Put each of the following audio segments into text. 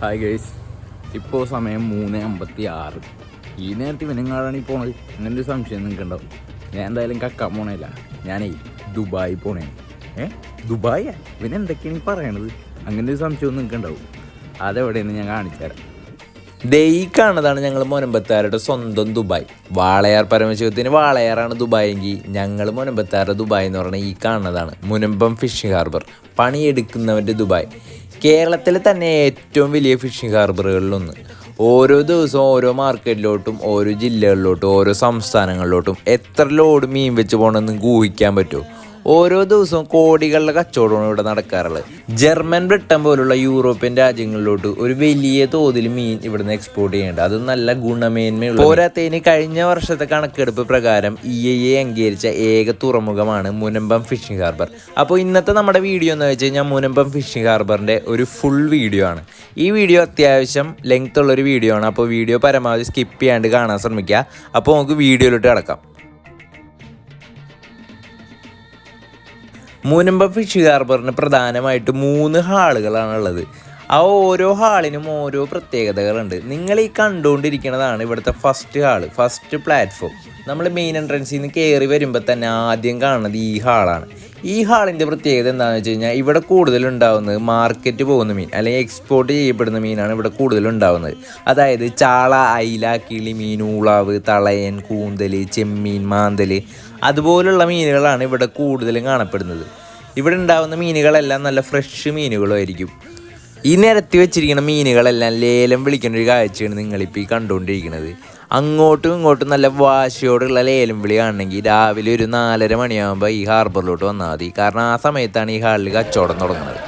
Hi guys ഇപ്പോൾ സമയം മൂന്ന് അമ്പത്തി ആറ് ഈ നേരത്തെ ഇവനെങ്ങാടാണ് ഈ പോണത്? അങ്ങനെ ഒരു സംശയം നിങ്ങൾക്ക് ഉണ്ടാവും ഞാൻ എന്തായാലും കക്കാൻ പോണേല. ഞാനേ ദുബായി പോണേ. ഏ? ദുബായ? പിന്നെ എന്തൊക്കെയാണ് ഈ പറയണത്? അങ്ങനെ ഒരു സംശയം നിങ്ങൾക്ക് ഉണ്ടാവും അതെവിടെയെന്ന് ഞാൻ കാണിച്ചു തരാം ദേ ഈ കാണുന്നതാണ് ഞങ്ങൾ മൊനമ്പത്താരുടെ സ്വന്തം ദുബായ്. വാളയാർ പരമശിവത്തിന് വാളയാറാണ് ദുബായ് എങ്കിൽ ഞങ്ങൾ മൊനമ്പത്താരുടെ ദുബായ് എന്ന് പറഞ്ഞാൽ ഈ കാണുന്നതാണ്. മുനമ്പം ഫിഷിംഗ് ഹാർബർ പണിയെടുക്കുന്നവന്റെ ദുബായ്. കേരളത്തിലെ തന്നെ ഏറ്റവും വലിയ ഫിഷിംഗ് ഹാർബറുകളിലൊന്ന്. ഓരോ ദിവസവും ഓരോ മാർക്കറ്റിലോട്ടും ഓരോ ജില്ലകളിലോട്ടും ഓരോ സംസ്ഥാനങ്ങളിലോട്ടും എത്ര ലോഡ് മീൻ വെച്ച് പോകണമെന്ന് ഊഹിക്കാൻ പറ്റുമോ ഓരോ ദിവസവും കോടികളുടെ കച്ചവടമാണ് ഇവിടെ നടക്കാറുള്ളത്. ജർമ്മൻ ബ്രിട്ടൻ പോലുള്ള യൂറോപ്യൻ രാജ്യങ്ങളിലോട്ട് ഒരു വലിയ തോതിൽ മീൻ ഇവിടുന്ന് എക്സ്പോർട്ട് ചെയ്യേണ്ടത് അത് നല്ല ഗുണമേന്മയുള്ള പോരാത്തതിന് കഴിഞ്ഞ വർഷത്തെ കണക്കെടുപ്പ് പ്രകാരം ഇ ഐ എ അംഗീകരിച്ച ഏക തുറമുഖമാണ് മുനമ്പം ഫിഷിംഗ് ഹാർബർ. അപ്പോൾ ഇന്നത്തെ നമ്മുടെ വീഡിയോ എന്ന് വെച്ച് കഴിഞ്ഞാൽ മുനമ്പം ഫിഷിംഗ് ഹാർബറിന്റെ ഒരു ഫുൾ വീഡിയോ ആണ്. ഈ വീഡിയോ അത്യാവശ്യം ലെങ്ത് ഉള്ള ഒരു വീഡിയോ ആണ്. അപ്പോൾ വീഡിയോ പരമാവധി സ്കിപ്പ് ചെയ്യാണ്ട് കാണാൻ ശ്രമിക്കുക. അപ്പോൾ നമുക്ക് വീഡിയോയിലോട്ട് കിടക്കാം. മുനമ്പം ഫിഷ് ഹാർബറിന് പ്രധാനമായിട്ട് മൂന്ന് ഹാളുകളാണുള്ളത്. ആ ഓരോ ഹാളിനും ഓരോ പ്രത്യേകതകളുണ്ട്. നിങ്ങൾ ഈ കണ്ടുകൊണ്ടിരിക്കുന്നതാണ് ഇവിടുത്തെ ഫസ്റ്റ് ഹാൾ ഫസ്റ്റ് പ്ലാറ്റ്ഫോം നമ്മൾ മെയിൻ എൻട്രൻസിൽ നിന്ന് കയറി വരുമ്പോൾ തന്നെ ആദ്യം കാണുന്നത് ഈ ഹാളാണ്. ഈ ഹാളിന്റെ പ്രത്യേകത എന്താണെന്ന് വെച്ച് കഴിഞ്ഞാൽ ഇവിടെ കൂടുതൽ ഉണ്ടാവുന്നത് മാർക്കറ്റ് പോകുന്ന മീൻ അല്ലെങ്കിൽ എക്സ്പോർട്ട് ചെയ്യപ്പെടുന്ന മീനാണ് ഇവിടെ കൂടുതൽ ഉണ്ടാവുന്നത്. അതായത് ചാള അയില കിളി മീൻ ഊളാവ് തളയൻ കൂന്തൽ ചെമ്മീൻ മാന്തൽ അതുപോലുള്ള മീനുകളാണ് ഇവിടെ കൂടുതലും കാണപ്പെടുന്നത്. ഇവിടെ ഉണ്ടാകുന്ന മീനുകളെല്ലാം നല്ല ഫ്രഷ് മീനുകളായിരിക്കും ഈ നിരത്തി വെച്ചിരിക്കുന്ന മീനുകളെല്ലാം ലേലം വിളിക്കേണ്ട ഒരു കാഴ്ചയാണ് നിങ്ങളിപ്പോൾ ഈ കണ്ടുകൊണ്ടിരിക്കുന്നത്. അങ്ങോട്ടും ഇങ്ങോട്ടും നല്ല വാശിയോടുള്ള ലേലം വിളി കാണണമെങ്കിൽ രാവിലെ ഒരു നാലര മണിയാകുമ്പോൾ ഈ ഹാർബറിലോട്ട് വന്നാൽ മതി. കാരണം ആ സമയത്താണ് ഈ ഹാളിൽ കച്ചവടം തുടങ്ങുന്നത്.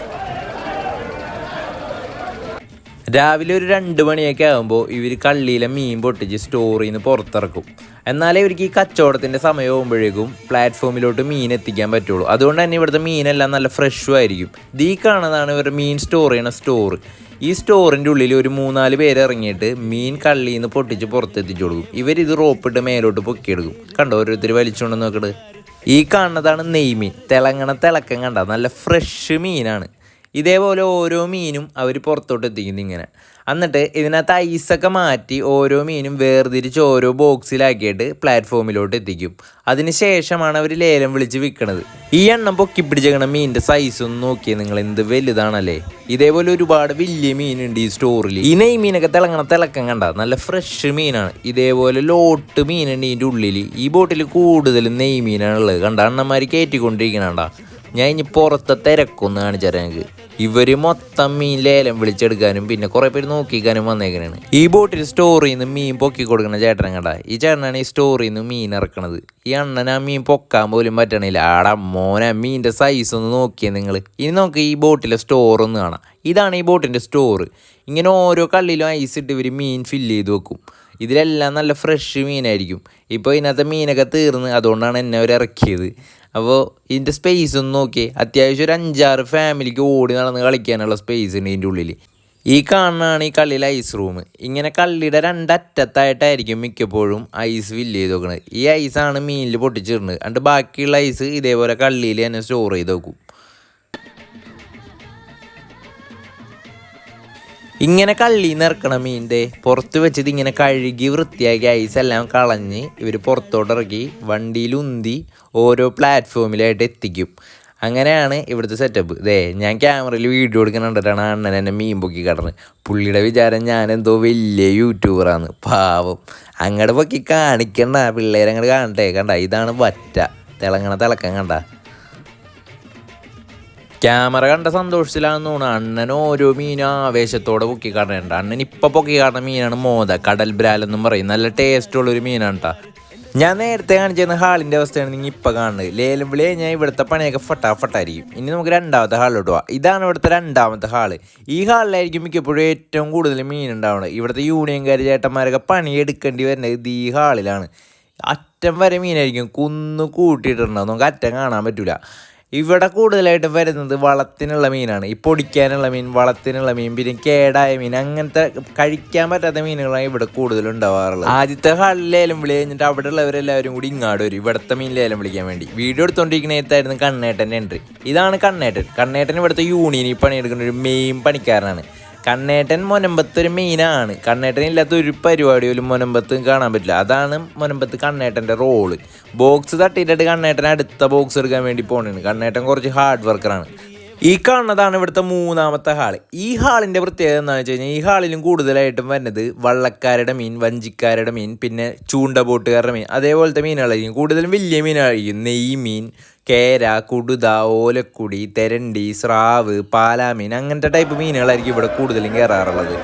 രാവിലെ ഒരു രണ്ട് മണിയൊക്കെ ആകുമ്പോൾ ഇവർ കള്ളിയിലെ മീൻ പൊട്ടിച്ച് സ്റ്റോറിൽ നിന്ന് പുറത്തിറക്കും. എന്നാലേ ഇവർക്ക് ഈ കച്ചവടത്തിന്റെ സമയമാകുമ്പോഴേക്കും പ്ലാറ്റ്ഫോമിലോട്ട് മീൻ എത്തിക്കാൻ പറ്റുള്ളൂ. അതുകൊണ്ട് തന്നെ ഇവിടുത്തെ മീനെല്ലാം നല്ല ഫ്രഷും ആയിരിക്കും. ദീ കാണുന്നതാണ് ഇവരുടെ മീൻ സ്റ്റോർ ചെയ്യണ സ്റ്റോർ ഈ സ്റ്റോറിന്റെ ഉള്ളിൽ ഒരു മൂന്നാൽ പേര് ഇറങ്ങിയിട്ട് മീൻ കള്ളിയിൽ നിന്ന് പൊട്ടിച്ച് പുറത്തെത്തിച്ചു കൊടുക്കും. ഇവരിത് റോപ്പിട്ട് മേലോട്ട് പൊക്കിയെടുക്കും. കണ്ടോ ഓരോരുത്തർ വലിച്ചുകൊണ്ട് നോക്കട്ട് ഈ കാണുന്നതാണ് നെയ്മീൻ. തിളങ്ങണ തിളക്കം കണ്ട നല്ല ഫ്രഷ് മീനാണ്. ഇതേപോലെ ഓരോ മീനും അവർ പുറത്തോട്ട് എത്തിക്കുന്നു ഇങ്ങനെ. എന്നിട്ട് ഇതിനകത്ത് ഐസൊക്കെ മാറ്റി ഓരോ മീനും വേർതിരിച്ച് ഓരോ ബോക്സിലാക്കിയിട്ട് പ്ലാറ്റ്ഫോമിലോട്ട് എത്തിക്കും. അതിന് ശേഷമാണ് അവർ ലേലം വിളിച്ച് വിൽക്കണത്. ഈ എണ്ണം പൊക്കി പിടിച്ചേക്കണ മീനിന്റെ സൈസ് ഒന്ന് നോക്കിയേ നിങ്ങൾ എന്ത് വലുതാണല്ലേ? ഇതേപോലെ ഒരുപാട് വലിയ മീനുണ്ട് ഈ സ്റ്റോറിൽ ഈ നെയ് മീനൊക്കെ തിളങ്ങണ തിളക്കം കണ്ട നല്ല ഫ്രഷ് മീനാണ്. ഇതേപോലെ ലോട്ട് മീനുണ്ട് ഇതിന്റെ ഉള്ളിൽ ഈ ബോട്ടിൽ കൂടുതലും നെയ് മീനാണുള്ളത് കണ്ട അണ്ണന്മാർ കയറ്റിക്കൊണ്ടിരിക്കണണ്ട ഞാൻ ഇനി പുറത്തെ തിരക്കൊന്ന് കാണിച്ചു തരാം എനിക്ക് ഇവർ മൊത്തം മീൻ ലേലം വിളിച്ചെടുക്കാനും പിന്നെ കുറെ പേര് നോക്കിക്കാനും വന്നേക്കണാണ്. ഈ ബോട്ടിൽ സ്റ്റോറിൽ നിന്ന് മീൻ പൊക്കി കൊടുക്കുന്ന ചേട്ടനെ കണ്ട. ഈ ചേട്ടനാണ് ഈ സ്റ്റോറിൽ നിന്ന് മീൻ ഇറക്കണത്. ഈ അണ്ണൻ ആ മീൻ പൊക്കാൻ പോലും പറ്റണില്ല. ആടാ മോനെ മീനിന്റെ സൈസ് ഒന്ന് നോക്കിയേ നിങ്ങൾ ഇനി നോക്ക് ഈ ബോട്ടിലെ സ്റ്റോർ ഒന്ന് കാണാം. ഇതാണ് ഈ ബോട്ടിന്റെ സ്റ്റോർ ഇങ്ങനെ ഓരോ കള്ളിലും ഐസ് ഇട്ട് ഇവർ മീൻ ഫില്ല് ചെയ്ത് വെക്കും. ഇതിലെല്ലാം നല്ല ഫ്രഷ് മീനായിരിക്കും. ഇപ്പോൾ ഇതിനകത്തെ മീനൊക്കെ തീർന്ന് അതുകൊണ്ടാണ് എന്നെ അവർ ഇറക്കിയത്. അപ്പോൾ ഇതിന്റെ സ്പേസ് ഒന്ന് നോക്കിയേ. അത്യാവശ്യം ഒരു അഞ്ചാറ് ഫാമിലിക്ക് ഓടി നടന്ന് കളിക്കാനുള്ള സ്പേസ് ഉണ്ട് ഇതിന്റെ ഉള്ളിൽ ഈ കാണുന്നതാണ് ഈ കള്ളിയിലെ ഐസ് റൂം ഇങ്ങനെ കള്ളിയുടെ രണ്ടറ്റത്തായിട്ടായിരിക്കും മിക്കപ്പോഴും ഐസ് ഫില്ല് ചെയ്ത് വെക്കുന്നത് ഈ ഐസാണ് മീനിൽ പൊട്ടിച്ചിടുന്നത്. എന്നിട്ട് ബാക്കിയുള്ള ഐസ് ഇതേപോലെ കള്ളിയിൽ തന്നെ സ്റ്റോർ ചെയ്ത് വെക്കും. ഇങ്ങനെ കള്ളിന്ന് ഇറക്കണ മീന്റെ പുറത്ത് വെച്ചത് ഇങ്ങനെ കഴുകി വൃത്തിയാക്കി ഐസ് എല്ലാം കളഞ്ഞ് ഇവർ പുറത്തോട്ട് ഇറക്കി വണ്ടിയിൽ ഉന്തി ഓരോ പ്ലാറ്റ്ഫോമിലായിട്ട് എത്തിക്കും. അങ്ങനെയാണ് ഇവിടുത്തെ സെറ്റപ്പ് ഇതേ ഞാൻ ക്യാമറയിൽ വീഡിയോ എടുക്കണണ്ടിട്ടാണ് അണ്ണൻ എന്നെ മീൻ പൊക്കി കടന്ന്. പുള്ളിയുടെ വിചാരം ഞാൻ എന്തോ വലിയ യൂട്യൂബറാണ് പാവം. അങ്ങോട്ട് പൊക്കി കാണിക്കണ്ട പിള്ളേരങ്ങോട്ട് കാണട്ടെ. കണ്ട ഇതാണ് വറ്റ. തിളങ്ങണ തിളക്കം കണ്ട. ക്യാമറ കണ്ട സന്തോഷത്തിലാണെന്ന് തോന്നുന്നു. അണ്ണൻ ഓരോ മീനും ആവേശത്തോടെ പൊക്കി കാണുന്നുണ്ട് അണ്ണൻ ഇപ്പൊ പൊക്കി കാണുന്ന മീനാണ് മോത കടൽ ബ്രാൽ എന്നും പറയും. നല്ല ടേസ്റ്റ് ഉള്ള ഒരു മീനാണ് കേട്ടോ ഞാൻ നേരത്തെ കാണിച്ചിരുന്ന ഹാളിന്റെ അവസ്ഥയാണ് നിങ്ങൾ ഇപ്പൊ കാണുന്നത്. ലേലം വിളി ഞാൻ ഇവിടുത്തെ പണിയൊക്കെ ഫട്ടാഫട്ടായിരിക്കും. ഇനി നമുക്ക് രണ്ടാമത്തെ ഹാളിലോട്ട് പോവാം. ഇതാണ് ഇവിടുത്തെ രണ്ടാമത്തെ ഹാൾ. ഈ ഹാളിലായിരിക്കും മിക്കപ്പോഴും ഏറ്റവും കൂടുതൽ മീൻ ഉണ്ടാവുന്നത് ഇവിടുത്തെ യൂണിയൻകാരി ചേട്ടന്മാരൊക്കെ പണിയെടുക്കേണ്ടി വരുന്നത് ഈ ഹാളിലാണ്. അറ്റം വരെ മീനായിരിക്കും. കുന്നു കൂട്ടിയിട്ടുണ്ടാവും നമുക്ക് അറ്റം കാണാൻ പറ്റൂല. ഇവിടെ കൂടുതലായിട്ട് വരുന്നത് വളത്തിനുള്ള മീനാണ്. ഈ പൊടിക്കാനുള്ള മീൻ വളത്തിനുള്ള മീൻ പിന്നെ കേടായ മീൻ അങ്ങനത്തെ കഴിക്കാൻ പറ്റാത്ത മീനുകളാണ് ഇവിടെ കൂടുതലും ഉണ്ടാവാറുള്ളത്. ആദ്യത്തെ ഹാളിൽ വിളി കഴിഞ്ഞിട്ട് അവിടെ ഉള്ളവരെല്ലാവരും കൂടി ഇങ്ങാട് വരും. ഇവിടുത്തെ മീൻ ലേലം വിളിക്കാൻ വേണ്ടി. വീഡിയോ എടുത്തോണ്ടിരിക്കുന്ന ഏതായിരുന്നു കണ്ണേട്ടന്റെ എൻട്രി. ഇതാണ് കണ്ണേട്ടൻ. കണ്ണേട്ടൻ ഇവിടുത്തെ യൂണിയനിൽ പണിയെടുക്കുന്ന ഒരു മെയിൻ പണിക്കാരനാണ്. കണ്ണേട്ടൻ മൊനമ്പത്തൊരു മെയിനാണ് കണ്ണേട്ടൻ ഇല്ലാത്ത ഒരു പരിപാടി പോലും മൊനമ്പത്ത് കാണാൻ പറ്റില്ല. അതാണ് മൊനമ്പത്ത് കണ്ണേട്ടന്റെ റോൾ ബോക്സ് തട്ടിയിട്ടിട്ട് കണ്ണേട്ടൻ അടുത്ത ബോക്സ് എടുക്കാൻ വേണ്ടി പോകണേണ് കണ്ണേട്ടൻ കുറച്ച് ഹാർഡ് വർക്കറാണ് ഈ കാണുന്നതാണ് ഇവിടുത്തെ മൂന്നാമത്തെ ഹാൾ ഈ ഹാളിന്റെ പ്രത്യേകത എന്താണെന്ന് വെച്ച് കഴിഞ്ഞാൽ ഈ ഹാളിലും കൂടുതലായിട്ടും വരുന്നത് വള്ളക്കാരുടെ മീൻ വഞ്ചിക്കാരുടെ മീൻ പിന്നെ ചൂണ്ട ബോട്ടുകാരുടെ മീൻ അതേപോലത്തെ മീനുകളായിരിക്കും. കൂടുതലും വലിയ മീനുകളായിരിക്കും. നെയ് മീൻ കേര കുടുത ഓലക്കുടി തെരണ്ടി സ്രാവ് പാലാമീൻ അങ്ങനത്തെ ടൈപ്പ് മീനുകളായിരിക്കും ഇവിടെ കൂടുതലും കയറാറുള്ളത്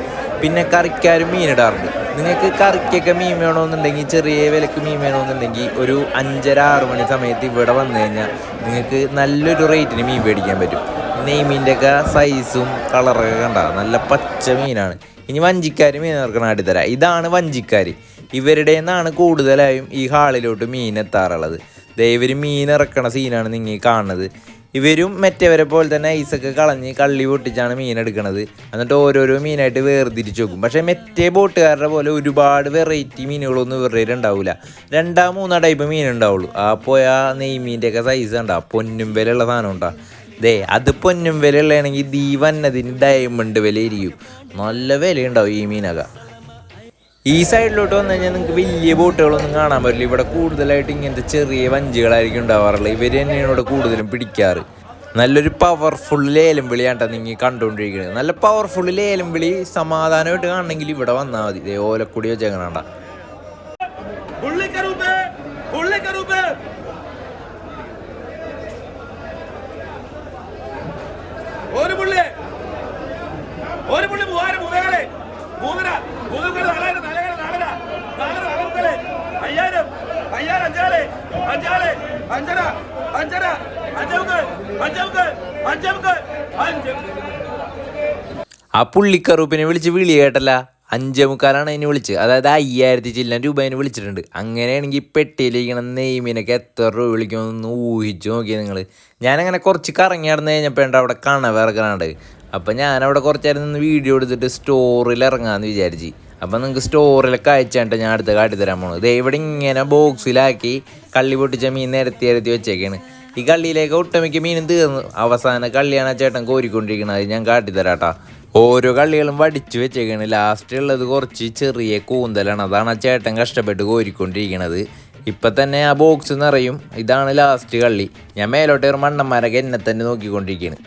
പിന്നെ കറിക്കാരും മീനിടാറുണ്ട് നിങ്ങൾക്ക് കറിക്കൊക്കെ മീൻ വേണമെന്നുണ്ടെങ്കിൽ ചെറിയ വിലക്ക് മീൻ വേണമെന്നുണ്ടെങ്കിൽ ഒരു അഞ്ചര ആറ് മണി സമയത്ത് ഇവിടെ വന്നു കഴിഞ്ഞാൽ നിങ്ങൾക്ക് നല്ലൊരു റേറ്റിന് മീൻ മേടിക്കാൻ പറ്റും. നെയ്മീന്റെ ഒക്കെ സൈസും കളറൊക്കെ കണ്ട നല്ല പച്ച മീനാണ്. ഇനി വഞ്ചിക്കാർ മീൻ ഇറക്കണ അടിത്തരാം ഇതാണ് വഞ്ചിക്കാർ ഇവരുടെ നിന്നാണ് കൂടുതലായും ഈ ഹാളിലോട്ട് മീൻ എത്താറുള്ളത്. ദേ ഇവർ മീൻ ഇറക്കണ സീനാണ് നിങ്ങൾ കാണുന്നത്. ഇവരും മറ്റേവരെ പോലെ തന്നെ ഐസൊക്കെ കളഞ്ഞ് കള്ളി പൊട്ടിച്ചാണ് മീൻ എടുക്കുന്നത് എന്നിട്ട് ഓരോരോ മീനായിട്ട് വേർതിരിച്ച് വെക്കും. പക്ഷേ മറ്റേ ബോട്ടുകാരുടെ പോലെ ഒരുപാട് വെറൈറ്റി മീനുകളൊന്നും ഇവരുടെ ഉണ്ടാവില്ല രണ്ടാ മൂന്നാ ടൈപ്പ് മീൻ ഉണ്ടാവുള്ളൂ. ആ പോയ നെയ്മീന്റെ ഒക്കെ സൈസ് ഉണ്ടാ പൊന്നും വിലയുള്ള സാധനം ഉണ്ടാ. ദേ അത് പൊന്നും വിലയുള്ളതാണെങ്കിൽ ദീ വന്നതിന് ഡയമണ്ട് വിലയിരിക്കും നല്ല വിലയുണ്ടാവും ഈ മീനക ഈ സൈഡിലോട്ട് വന്നു കഴിഞ്ഞാൽ നിങ്ങൾക്ക് വലിയ ബോട്ടുകളൊന്നും കാണാൻ പറ്റില്ല. ഇവിടെ കൂടുതലായിട്ട് ഇങ്ങനത്തെ ചെറിയ വഞ്ചികളായിരിക്കും ഉണ്ടാവാറുള്ളത്. ഇവർ തന്നെയാണ് ഇവിടെ കൂടുതലും പിടിക്കാറ്. നല്ലൊരു പവർഫുൾ ലേലം വിളിയാട്ടോ നിങ്ങൾ കണ്ടുകൊണ്ടിരിക്കുന്നത് നല്ല പവർഫുൾ ലേലം വിളി സമാധാനമായിട്ട് കാണണമെങ്കിൽ ഇവിടെ വന്നാൽ മതി. ഓലക്കുടി വെച്ചേക്കണണ്ട. അഞ്ചര അഞ്ചര അഞ്ചമുക്ക് അഞ്ചമുക്ക് അഞ്ചമുക്ക് അഞ്ച്. ആ പുള്ളിക്കറുപ്പിനെ വിളിച്ച് വിളി കേട്ടല്ല. അഞ്ചേ മുക്കാലാണ് അതിനെ വിളിച്ച്. അതായത് അയ്യായിരത്തി ചില്ലാൻ രൂപ അതിന് വിളിച്ചിട്ടുണ്ട്. അങ്ങനെയാണെങ്കിൽ പെട്ടിയിലിരിക്കണ നെയ്മീനൊക്കെ എത്ര രൂപ വിളിക്കുമെന്ന് ഊഹിച്ചു നോക്കിയത് നിങ്ങൾ ഞാനങ്ങനെ കുറച്ച് കറങ്ങി നടന്നു കഴിഞ്ഞപ്പോൾ ഉണ്ട് അവിടെ കണവിറങ്ങാണ്ട് അപ്പം ഞാനവിടെ കുറച്ച് നിന്ന് വീഡിയോ എടുത്തിട്ട് സ്റ്റോറിൽ ഇറങ്ങാമെന്ന് വിചാരിച്ച്. അപ്പം നിങ്ങൾക്ക് സ്റ്റോറിലൊക്കെ അയച്ചിട്ട് ഞാൻ അടുത്ത കാട്ടിത്തരാൻ പോകുന്നത് ദേ ഇവിടെ ഇങ്ങനെ ബോക്സിലാക്കി കള്ളി പൊട്ടിച്ച മീൻ നിരത്തി നിരത്തി വെച്ചേക്കാണ്. ഈ കള്ളിയിലേക്ക് ഒട്ടുമിക്ക മീനും തീർന്നു. അവസാന കള്ളിയാണ് ചേട്ടൻ കോരിക്കൊണ്ടിരിക്കുന്നത് ഞാൻ കാട്ടിത്തരാട്ടാ ഓരോ കള്ളികളും വടിച്ചു വെച്ചേക്കാണ്. ലാസ്റ്റ് ഉള്ളത് കുറച്ച് ചെറിയ കൂന്തലാണ്. അതാണ് ആ ചേട്ടൻ കഷ്ടപ്പെട്ട് കോരിക്കൊണ്ടിരിക്കണത്. ഇപ്പം തന്നെ ആ ബോക്സ് നിറയും. ഇതാണ് ലാസ്റ്റ് കള്ളി. ഞാൻ മേലോട്ട് ഒരു മണ്ണന്മാരൊക്കെ എന്നെ തന്നെ നോക്കിക്കൊണ്ടിരിക്കുകയാണ്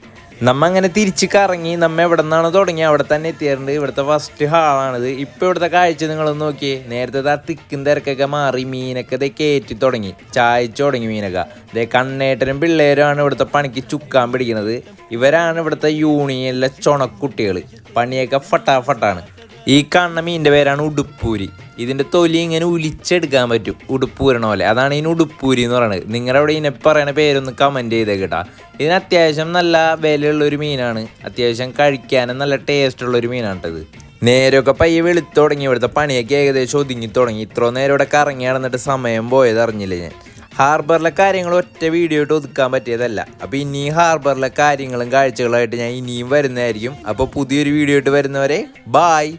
നമ്മ അങ്ങനെ തിരിച്ച് കറങ്ങി നമ്മ എവിടെ നിന്നാണ് തുടങ്ങി അവിടെ തന്നെ എത്തിയിട്ടുണ്ട് ഇവിടുത്തെ ഫസ്റ്റ് ഹാളാണിത്. ഇപ്പൊ ഇവിടുത്തെ കാഴ്ച നിങ്ങളൊന്ന് നോക്കിയേ. നേരത്തെ ആ തിക്കും തിരക്കൊക്കെ മാറി മീനൊക്കെ ഇതേ കയറ്റി തുടങ്ങി. ചായച്ചു തുടങ്ങി മീനൊക്കെ. ഇതേ കണ്ണേട്ടനും പിള്ളേരുമാണ് ഇവിടുത്തെ പണിക്ക് ചുക്കാൻ പിടിക്കുന്നത് ഇവരാണ് ഇവിടുത്തെ യൂണിയനിലെ ചൊണക്കുട്ടികൾ പണിയൊക്കെ ഫട്ടാഫട്ടാണ് ഈ കാണുന്ന മീനിന്റെ പേരാണ് ഉടുപ്പൂരി. ഇതിന്റെ തൊലി ഇങ്ങനെ ഉലിച്ചെടുക്കാൻ പറ്റും. ഉടുപ്പൂരണ പോലെ. അതാണ് ഇതിന് ഉടുപ്പൂരി എന്ന് പറയുന്നത് നിങ്ങളുടെ അവിടെ ഇതിനെ പറയുന്ന പേരൊന്ന് കമന്റ് ചെയ്തേ കേട്ടാ. ഇതിന് അത്യാവശ്യം നല്ല വിലയുള്ളൊരു മീനാണ്. അത്യാവശ്യം കഴിക്കാനും നല്ല ടേസ്റ്റ് ഉള്ള ഒരു മീനാണ് കേട്ടത്. നേരമൊക്കെ പയ്യെ വെളുത്തു തുടങ്ങി. ഇവിടുത്തെ പണിയൊക്കെ ഏകദേശം ഒതുങ്ങി തുടങ്ങി. ഇത്ര നേരം ഇവിടെ കറങ്ങി നടന്നിട്ട് സമയം പോയത് അറിഞ്ഞില്ല ഞാൻ. ഹാർബറിലെ കാര്യങ്ങൾ ഒറ്റ വീഡിയോ ആയിട്ട് ഒതുക്കാൻ പറ്റിയതല്ല. അപ്പോൾ ഇനി ഹാർബറിലെ കാര്യങ്ങളും കാഴ്ചകളായിട്ട് ഞാൻ ഇനിയും വരുന്നതായിരിക്കും. അപ്പോൾ പുതിയൊരു വീഡിയോ ആയിട്ട് വരുന്നവരെ ബായ്